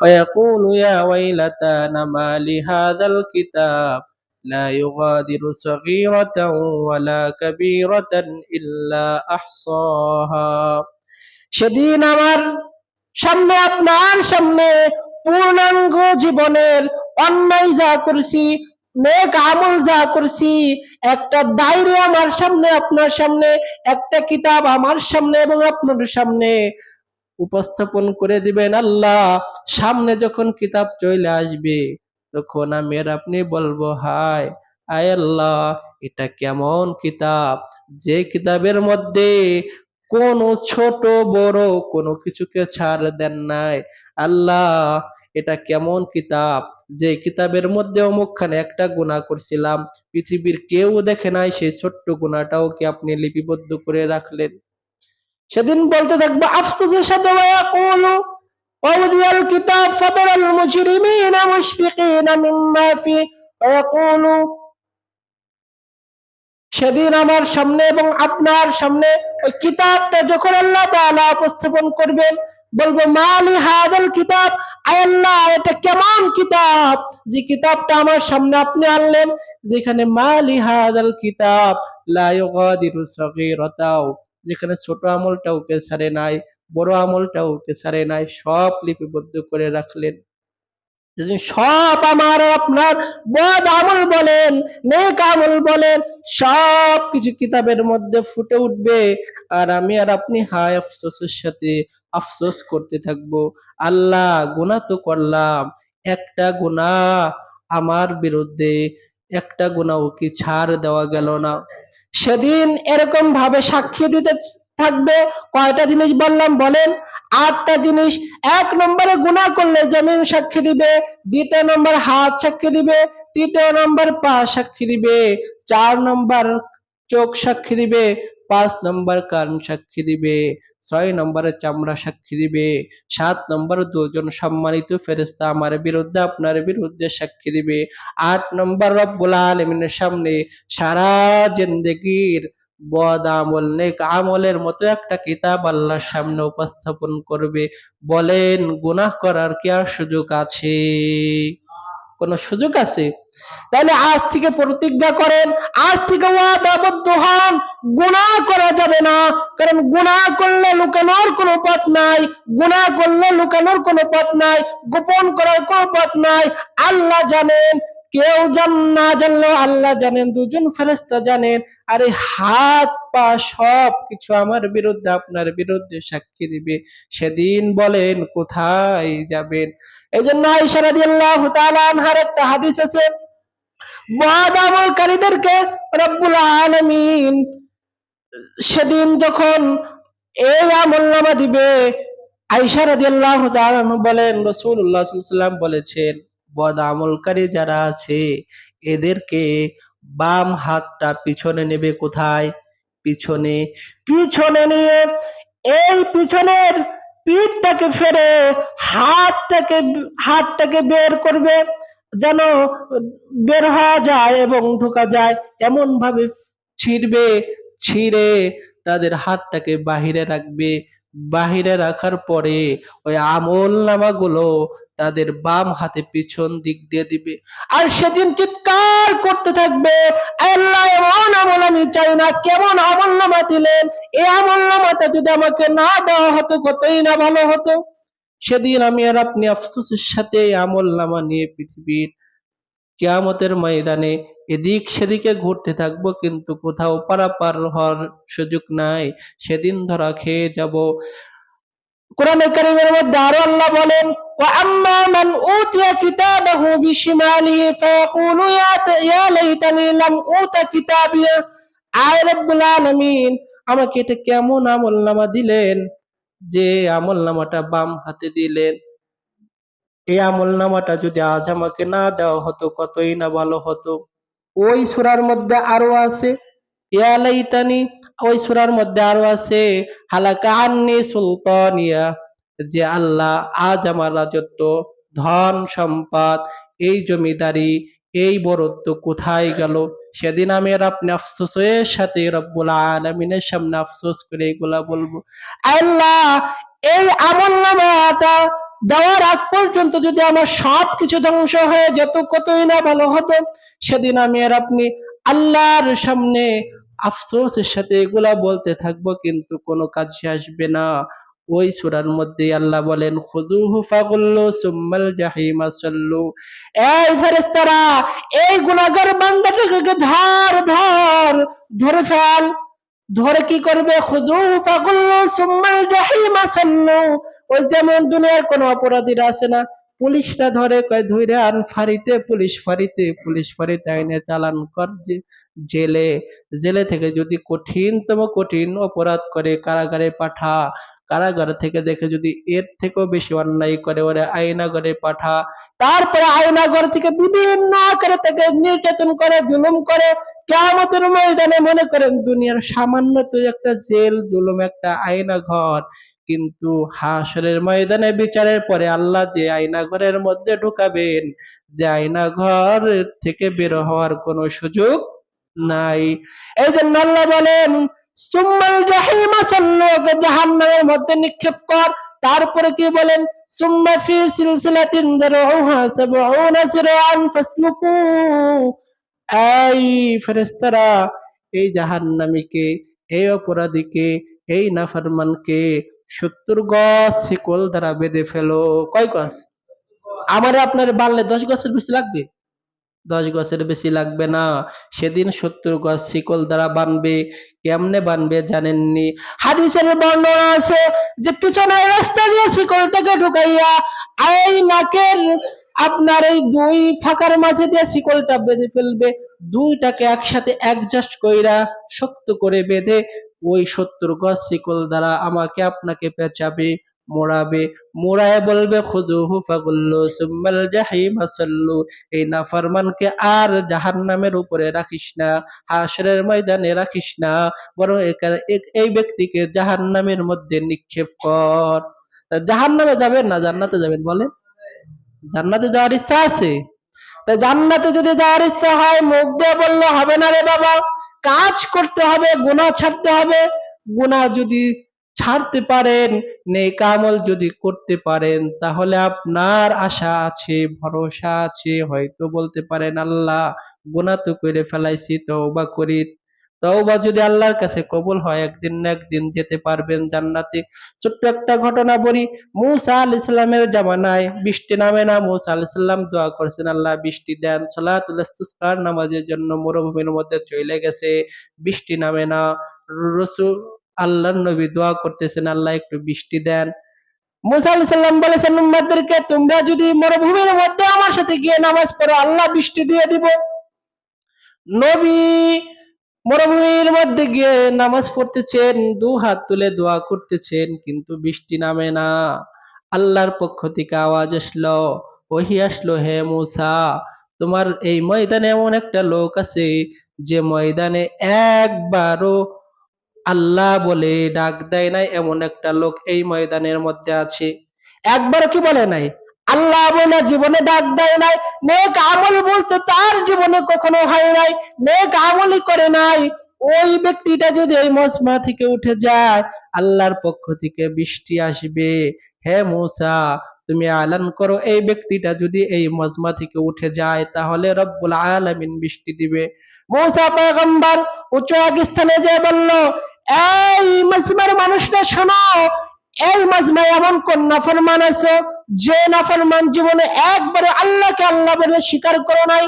ويقول يا ويلتنا ما لهذا الكتاب لا يغادر صغيرة ولا كبيرة إلا أحصاها সেদিন আমার সামনে আপনার সামনে পূর্ণাঙ্গ জীবনের অন্যায় যা করছি নেক আমল যা করছি একটা ডায়েরি আমার সামনে আপনার সামনে একটা কিতাব আমার সামনে এবং আপনার সামনে উপস্থাপন করে দিবেন আল্লাহ। সামনে যখন কিতাব চলে আসবে, তখন আমি আর আপনি বলব, হায় আয় আল্লাহ, এটা কেমন কিতাব? যে কিতাবের মধ্যে কোনো ছোট, বড় কোনো কিছুকে ছাড় দেন নাই। আল্লাহ, এটা কেমন কিতাব? যে কিতাবের মধ্যে অমুকখানে একটা গুণা করছিলাম, পৃথিবীর কেউ দেখে নাই, সেই ছোট্ট গুণাটাও কি আপনি লিপিবদ্ধ করে রাখলেন? সেদিন বলতে থাকবো আফসোসের সাথে ওয়াকুলু ووضع الكتاب فترى المجرمين مشفقين مما فيه ويقولوا সেদিন আমার সামনে এবং আপনার সামনে ওই কিতাবটা যখন আল্লাহ তাআলা উপস্থাপন করবেন বলবো মালি হাদাল কিতাব আয় আল্লাহ এটা কেমন কিতাব যে কিতাবটা আমার সামনে আপনি আনলেন যেখানে মালি হাদাল কিতাব লা ইউগাদিরু সগীরাতাও যেখানে ছোট আমলটাও ছাড়ে নাই, বড় আমলটাও ছাড়ে নাই, সব লিপিবদ্ধ করে রাখলেন। সব আমার আপনার বদ আমল বলেন, নেক আমল বলেন, সব কিছু কিতাবের মধ্যে ফুটে উঠবে। আর আমি আর আপনি হায় আফসোসের সাথে আফসোস করতে থাকব। আল্লাহ, গুনাহ তো করলাম। একটা গুনাহ আমার বিরুদ্ধে, একটা গুনাহ কি ছাড় দেওয়া গেল না। সেদিন এরকম ভাবে সাক্ষী দিতে থাকবে। কয়টা জিনিস বললাম? বলেন, আটটা জিনিস। এক নম্বরে গুণা করলে জমিন সাক্ষী দিবে, দ্বিতীয় নম্বর হাত সাক্ষী দিবে, তৃতীয় নম্বর পা সাক্ষী দিবে, চার নম্বর চোখ সাক্ষী দিবে, পাঁচ নম্বর কান সাক্ষী দিবে। ছয় নম্বরে চামড়া সাক্ষী দিবে, সাত নম্বর দুজন সম্মানিত ফেরেস্তা আমার বিরুদ্ধে আপনার বিরুদ্ধে সাক্ষী দিবে, আট নম্বর রব্বুল আলমিনের সামনে সারা জিন্দগির বদ আমল, নেক আমলের মতো একটা কিতাব আল্লাহর সামনে উপস্থাপন করবে, বলেন, গুনাহ করার কি আর সুযোগ আছে? কোনো সুযোগ আছে? তাহলে আজ থেকে প্রতিজ্ঞা করেন, আজ থেকে ওয়াদাবদ্ধ হন গুণা করা যাবে না। কারণ গুণা করলে লুকানোর কোনো পথ নাই গুণা করলে লুকানোর কোন পথ নাই, গোপন করার কোন পথ নাই। আল্লাহ জানেন, কেউ জান না জানলে আল্লাহ জানেন, দুজন ফেরেস্তা জানেন। আর হাত, পা সব কিছু আমার বিরুদ্ধে, আপনার বিরুদ্ধে সাক্ষী দিবে। সেদিন বলেন কোথায় যাবেন? এই জন্য তাআলা আনহার একটা হাদিস আছে রব্বুল আলামিন সেদিন যখন এই আমল দিবে তাআলা বলেন, রাসূলুল্লাহ সাল্লাল্লাহু বলেছেন বদ আমলকারী যারা আছে, এদেরকে বাম হাতটা পিছনে নেবে কোথায়? পিছনে পিছনে নিয়ে এই পিছনের পিঠটাকে ফেরে হাতটাকে হাতটাকে বের করবে যেন বের হওয়া যায় এবং ঢোকা যায়। এমন ভাবে ছিঁড়বে, ছিঁড়ে তাদের হাতটাকে বাহিরে রাখবে। বাহিরে রাখার পরে ওই আমল নামাগুলো তাদের বাম হাতে পিছন দিক দিয়ে দিবে। আর সেদিন চিৎকার করতে থাকবে, আল্লাহ, এমন আমল আমি চাই না, কেমন আমল নামা দিলেন? এই আমল নামাটা যদি আমাকে না দেওয়া হতো, কতই না ভালো হতো? সেদিন আমি আর আপনি আফসোসের সাথে আমল নামা নিয়ে পৃথিবীর কিয়ামতের ময়দানে এদিক সেদিকে ঘুরতে থাকবো কিন্তু কোথাও পারাপার হওয়ার সুযোগ নাই সেদিন ধরা খেয়ে যাব কোরআনে কারিমের মধ্যে আরো আল্লাহ বলেন وأما من أوتي كتابه بشماله فيقول يا يا ليتني لم أوت كتابيه আয় রব্বুল আলামিন আমাকে এটা কেমন আমল নামা দিলেন যে আমল নামাটা বাম হাতে দিলেন এই আমল নামাটা যদি আজ আমাকে না দেওয়া হতো, কতই না ভালো হতো। ওই সূরার মধ্যে আরও আছে, ইয়া লাইতানি, ওই সূরার মধ্যে আরও আছে সুলতানিয়া, যে আল্লাহ আজ আমার রাজত্ব, ধন সম্পদ, এই জমিদারি, এই বরত্ব কোথায় গেল? সেদিন আমি আপনি আফসোসের সাথে রব্বুল আলমিনের সামনে আফসোস করে এগুলা বলব। আল্লাহ, এই আমল নামাটা দেওয়ার আগ পর্যন্ত যদি আমার সব কিছু ধ্বংস হয়ে যেত, কতই না ভালো হতো? সেদিন আমি আর আপনি আল্লাহর সামনে আফসোসের সাথে এগুলা বলতে থাকব, কিন্তু কোনো কাজে আসবে না। ওই সূরার মধ্যে আল্লাহ বলেন, খুযুহু ফাগুল্লু সুম্মাল এই ফেরেশতারা, এই বান্দাটাকে ধর ধর, ধরে ফেল। ধরে কি করবে? খুযুহু ফাগুল্লু সুম্মাল জাহিমা সাল্লু। ওই যেমন দুনিয়ার কোন অপরাধীরা আছে না, পুলিশরা ধরে, কয়, ধইরে আন ফাঁড়িতে, পুলিশ ফাঁড়িতে পুলিশ ফাঁড়িতে আইনে চালান কর যে জেলে জেলে থেকে যদি কঠিনতম কঠিন অপরাধ করে কারাগারে পাঠা, কারাগার থেকে দেখে যদি এর থেকেও বেশি অন্যায় করে ওরে আয়নাগরে পাঠা, তারপরে আয়নাগর থেকে বিভিন্ন আকারে তাকে নির্যাতন করে, জুলুম করে, কেয়ামতের ময়দানে মনে করেন দুনিয়ার সামান্য তো একটা জেল, জুলুম একটা আয়না ঘর কিন্তু হাসরের ময়দানে বিচারের পরে আল্লাহ যে আয়না ঘরের মধ্যে ঢুকাবেন, যে আয়না ঘর থেকে বের হওয়ার কোনো সুযোগ নাই। এই জন্য আল্লাহ বলেন, সুম্মাল জাহিমা সাল্লু ওকে জাহান্নামের মধ্যে নিক্ষেপ কর। তারপরে কি বলেন? সুম্মা ফি সিলসিলাতিন যারউহা সাবউনা সিরাআন ফাসলুকু। এই ফেরেশতারা, এই জাহান্নামীকে, এই অপরাধীকে, এই নাফরমানকে সত্তর গছ শিকল দ্বারা বেঁধে ফেলো। কয় গছ আমার আপনার বাড়লে দশ গছের বেশি লাগবে? দশ গছের বেশি লাগবে না। সেদিন সত্তর গজ শিকল দ্বারা বানবে। কেমনে বানবে জানেননি? হাদিসের বর্ণনা আছে যে পিছনের রাস্তা দিয়ে শিকলটাকে ঢুকাইয়া এই নাকের আপনার এই দুই ফাঁকার মাঝে দিয়ে শিকলটা বেঁধে ফেলবে। দুইটাকে একসাথে অ্যাডজাস্ট কইরা শক্ত করে বেঁধে ওই সত্তর গজ শিকল দ্বারা আমাকে আপনাকে পেঁচাবে, মোড়াবে। মোড়ায় বলবে, খুযুহু ফাগুল্লু সুম্মাল জাহিমা সাল্লু। এই নাফরমানকে আর জাহান্নামের উপরে রাখিস না হাসরের ময়দানে রাখিস না। বরং এই ব্যক্তিকে জাহান্নামের মধ্যে নিক্ষেপ কর। তা জাহান্নামে যাবেন না, জান্নাতে যাবেন বলে জান্নাতে যাওয়ার ইচ্ছা আছে? তা জান্নাতে যদি যাওয়ার ইচ্ছা হয়, মুখ দিয়ে বললে হবে না রে বাবা। কাজ করতে হবে গুণা ছাড়তে হবে। গুণা যদি ছাড়তে পারেন, নেক কামল যদি করতে পারেন, তাহলে আপনার আশা আছে, ভরসা আছে। হয়তো বলতে পারেন, আল্লাহ গুণা তো করে ফেলাইছি তো বা করি তওবা যদি আল্লাহর কাছে কবুল হয়, একদিন না একদিন যেতে পারবেন জান্নাতে। ছোট্ট একটা ঘটনা বলি, মুসা আল ইসলামের জামানায় বৃষ্টি নামে না, মুসা আল ইসলাম দোয়া করছেন, আল্লাহ বৃষ্টি দেন, সলাতুল ইস্তিসকার নামাজের জন্য মরুভূমির মধ্যে চলে গেছে, বৃষ্টি নামে না। রসুল আল্লাহর নবী দোয়া করতেছেন, আল্লাহ একটু বৃষ্টি দেন। মুসা সালাম বলেছেন, উম্মতদেরকে তোমরা যদি মরুভূমির মধ্যে আমার সাথে গিয়ে নামাজ পড়ো, আল্লাহ বৃষ্টি দিয়ে দিব। নবী মরুভূমির মধ্যে গিয়ে নামাজ পড়তেছেন, দু হাত তুলে দোয়া করতেছেন, কিন্তু বৃষ্টি নামে না। আল্লাহর পক্ষ থেকে আওয়াজ আসলো, ওহি আসলো, হে মুসা, তোমার এই ময়দানে এমন একটা লোক আছে যে ময়দানে একবারও আল্লাহ বলে ডাক দেয় নাই, এমন একটা লোক এই ময়দানের মধ্যে আছে। একবার কি বলে নাই? আল্লাহ বলে জীবনে ডাক দেয় নাই, নেক আমল বলতে তার জীবনে কখনো হয় নাই, নেক আমলই করে নাই। ওই ব্যক্তিটা যদি এই মজমা থেকে উঠে যায়, আল্লাহর পক্ষ থেকে বৃষ্টি আসবে। হে মূসা, তুমি আলান করো, এই ব্যক্তিটা যদি এই মজমা থেকে উঠে যায়, তাহলে রব্বুল আলামিন বৃষ্টি দিবে। মূসা পয়গম্বর উচ্চ স্থানে যে বলল, এই মজমার মানুষটা শোনো এই মজমায় এমন কোন নাফরমান আছো, যে নাফরমান জীবনে একবার আল্লাহকে আল্লাহ বলে স্বীকার করো নাই,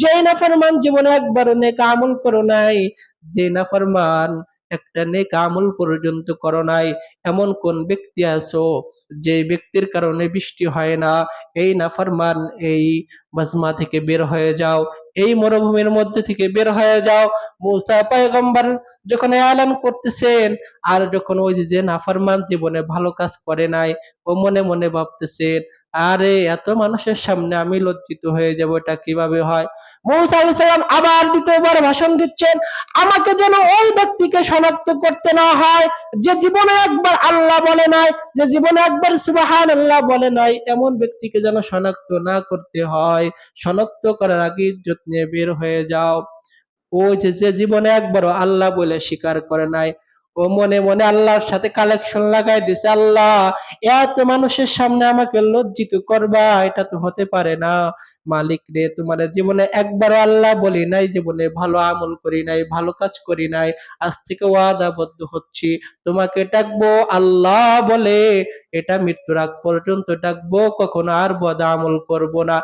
যে নাফরমান জীবনে একবার নেক আমল করো নাই, যে নাফরমান একটা নেক আমল পর্যন্ত করো নাই। এমন কোন ব্যক্তি আছো, যে ব্যক্তির কারণে বৃষ্টি হয় না, এই নাফরমান এই মজমা থেকে বের হয়ে যাও এই মরুভূমির মধ্যে থেকে বের হয়ে যাও। মুসা পয়গম্বর যখন এলান করতেছেন, আর যখন ওই যে নাফরমান জীবনে ভালো কাজ করে নাই, ও মনে মনে ভাবতেছেন আরে, এত মানুষের সামনে আমি লজ্জিত হয়ে যাব, এটা কীভাবে হয়? মৌসা আলাইহিস আবার দ্বিতীয়বার ভাষণ দিচ্ছেন, আমাকে যেন ওই ব্যক্তিকে শনাক্ত করতে না হয়, যে জীবনে একবার আল্লাহ বলে নাই, যে জীবনে একবার সুবাহান আল্লাহ বলে নাই, এমন ব্যক্তিকে যেন শনাক্ত না করতে হয়, শনাক্ত করার আগে নিয়ে বের হয়ে যাও। যে যে জীবনে একবারও আল্লাহ বলে স্বীকার করে নাই ও মনে মনে আল্লাহর সাথে কালেকশন লাগাই দিছে, আল্লাহ, এত মানুষের সামনে আমাকে লজ্জিত করবা, এটা তো হতে পারে না। মালিক রে, তোমার জীবনে একবারও আল্লাহ বলি নাই, জীবনে ভালো আমল করি নাই, ভালো কাজ করি নাই, আজ থেকে ওয়াদাবদ্ধ হচ্ছি। তোমাকে ডাকবো আল্লাহ বলে, এটা মৃত্যুর আগ পর্যন্ত ডাকবো, কখনো আর বদ আমল করব না।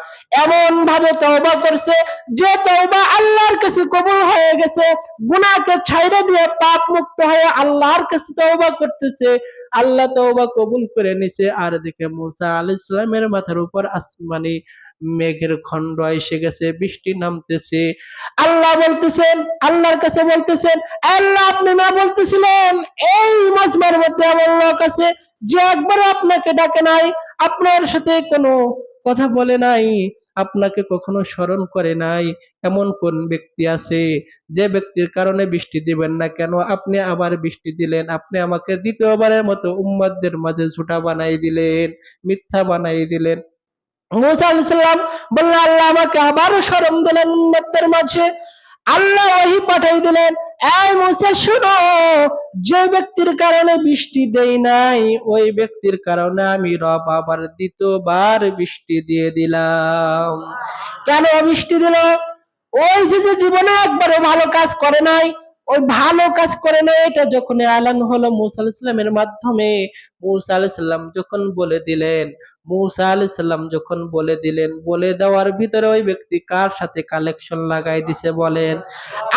এমন ভাবে তওবা করছে যে তওবা আল্লাহর কাছে কবুল হয়ে গেছে, গুনাহকে ছাইড়ে দিয়ে পাপ মুক্ত হয়ে আল্লাহর কাছে তওবা করতেছে। আল্লাহ তওবা কবুল করে নিছে। আর দেখে মুসা আলাইহিস সালামের মাথার উপর আসমানি মেঘের খণ্ড এসে গেছে, বৃষ্টি নামতেছে। আল্লাহ বলতেছেন, আল্লাহর কাছে বলতেছেন, আল্লাহ আপনি না বলতেছিলেন, এই মজমার মধ্যে লোক আছে যে একবার আপনাকে ডাকে নাই, আপনার সাথে কোনো কথা বলে নাই, আপনাকে কখনো স্মরণ করে নাই। এমন কোন ব্যক্তি আছে যে ব্যক্তির কারণে বৃষ্টি দিবেন না কেন? আপনি আবার বৃষ্টি দিলেন, আপনি আমাকে দ্বিতীয়বারের মতো উম্মাদদের মাঝে ঝুটা বানাই দিলেন, মিথ্যা বানাই দিলেন। মুসা আলাইহিস সালাম বললেন, আল্লাহ আমাকে আবারও শরম দিলেন উম্মতের মাঝে। আল্লাহ ওহি পাঠাই দিলেন, এই মুসা, শুনো, যে ব্যক্তির কারণে বৃষ্টি দেই নাই, ওই ব্যক্তির কারণে আমি রব আবার দ্বিতীয়বার বৃষ্টি দিয়ে দিলাম। কেন বৃষ্টি দিল? ওই যে যে জীবনে একবারও ভালো কাজ করে নাই, ওই ভালো কাজ করে নাই, এটা যখন এলান হলো মুসা আলাইহিস সালামের মাধ্যমে, মুসা আলাইহিস সালাম যখন বলে দিলেন মুসা আলি সাল্লাম যখন বলে দিলেন, বলে দেওয়ার ভিতরে ওই ব্যক্তি কার সাথে কালেকশন লাগাই দিছে বলেন?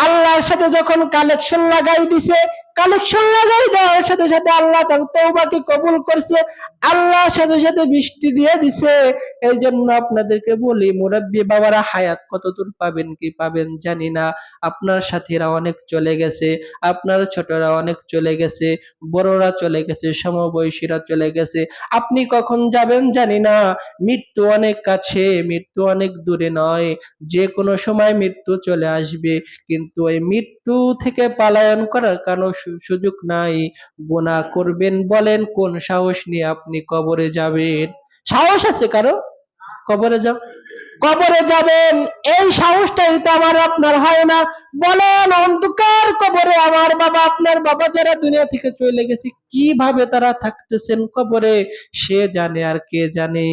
আল্লাহর সাথে যখন কালেকশন লাগাই দিছে কালেকশন লাগাই দেওয়ার সাথে সাথে আল্লাহ তার তওবাকে কবুল করছে, আল্লাহ সাথে সাথে বৃষ্টি দিয়ে দিছে। এই জন্য আপনাদেরকে বলি, মুরব্বী বাবারা, হায়াত কতদূর পাবেন কি পাবেন জানি না। আপনার সাথীরা অনেক চলে গেছে, আপনার ছোটরা অনেক চলে গেছে, বড়রা চলে গেছে, সমবয়সীরা চলে গেছে। আপনি কখন যাবেন জানি না। মৃত্যু অনেক কাছে, মৃত্যু অনেক দূরে নয়। যে কোনো সময় মৃত্যু চলে আসবে, কিন্তু ওই মৃত্যু থেকে পালায়ন করার সু- সুযোগ নাই। গুনাহ করবেন বলেন, কোন সাহস নিয়ে আপনি কবরে যাবেন? সাহস আছে কারও? কবরে যাব, কবরে যাবেন। এই সাহসটাই তো আমার, আপনার হয় না। বলেন, অন্ধকার কবরে আমার বাবা, আপনার বাবা যারা দুনিয়া থেকে চলে গেছে, কীভাবে তারা থাকতেছেন কবরে? সে জানে আর কে জানে।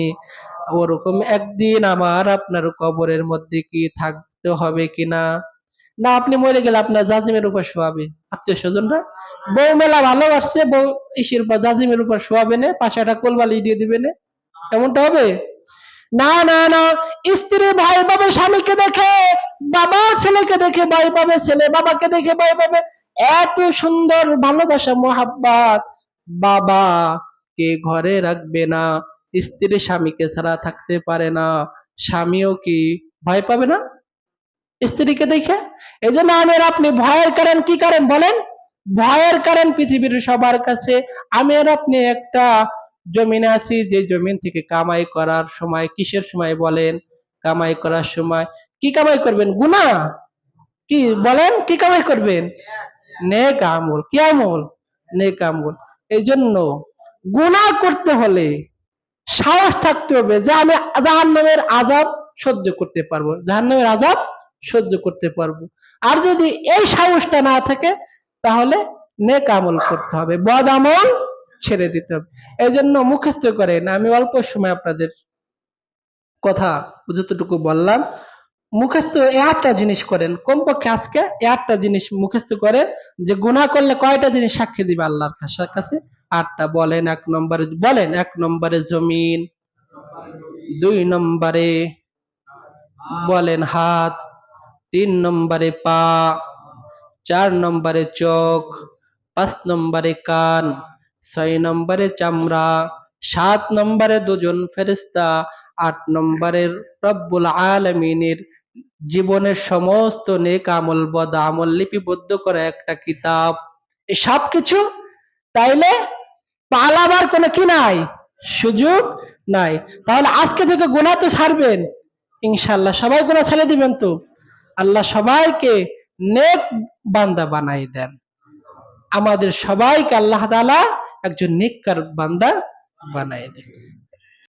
ওরকম একদিন আমার, আপনার কবরের মধ্যে কি থাকতে হবে কিনা? না, আপনি মরে গেলে আপনার জাজিমের উপর শোয়াবে। আত্মীয় স্বজনরা বউ মেলা ভালোবাসছে, বউ ইসের উপর জাজিমের উপর শোয়াবে না, পাশে একটা কোলবালি দিয়ে দিবে না। এমনটা হবে? না না না, স্ত্রী ভাই পাবে, স্বামীকে দেখে, বাবা ছেলেকে দেখে ভাই পাবে, ছেলে বাবাকে দেখে ভাই পাবে। এত সুন্দর ভালোবাসা, মোহাব্বত। বাবা কে ঘরে রাখবে না, স্ত্রী স্বামীকে ছাড়া থাকতে পারে না, স্বামীও কি ভয় পাবে না? স্ত্রীকে দেখে এই জন্য আমের আপনি ভয়ের কারণ কি কারণ বলেন? ভয়ের কারণ পৃথিবীর সবার কাছে। আমের আপনি একটা জমিনে আছি, যে জমিন থেকে কামাই করার সময়, কিসের সময় বলেন? কামাই করার সময়। কি কামাই করবেন? গুনা কি বলেন? কি কামাই করবেন? নেক আমল। কি আমল? নেক আমল। এই জন্য গুনাহ করতে হলে সাহস থাকতে হবে যে আমি জাহান্নামের আজাব সহ্য করতে পারব। জাহান্নামের আজাব সহ্য করতে পারব। আর যদি এই সাহসটা না থাকে, তাহলে নেক আমল করতে হবে, বদ আমল ছেড়ে দিতে হবে। এই জন্য মুখস্থ করেন আমি অল্প সময় আপনাদের কথা যতটুকু বললাম। মুখস্থ একটা জিনিস করেন, কমপক্ষে আজকে আটটা জিনিস মুখস্থ করেন, যে গুণা করলে কয়টা জিনিস সাক্ষী দিবে আল্লাহর কাছে? আটটা। বলেন এক নম্বরে, বলেন এক নম্বরে জমিন, দুই নম্বরে বলেন হাত তিন নম্বরে পা, চার নম্বরে চোখ, পাঁচ নম্বরে কান, ছয় নম্বরে চামড়া, সাত নম্বরে দুজন ফেরেশতা, আট নম্বরের রব্বুল আলমিনের জীবনের সমস্ত নেক আমল, বদ আমল লিপিবদ্ধ করে একটা কিতাব। সব কিছু তাইলে পালাবার কোনো কি নাই? সুযোগ নাই। তাহলে আজকে থেকে গোনা তো ছাড়বেন ইনশাল্লাহ সবাই গোনা ছেড়ে দিবেন তো? আল্লাহ সবাইকে নেক বান্দা বানাই দেন। আমাদের সবাইকে আল্লাহ তালা একজন নেককার বান্দা বানাই দেন।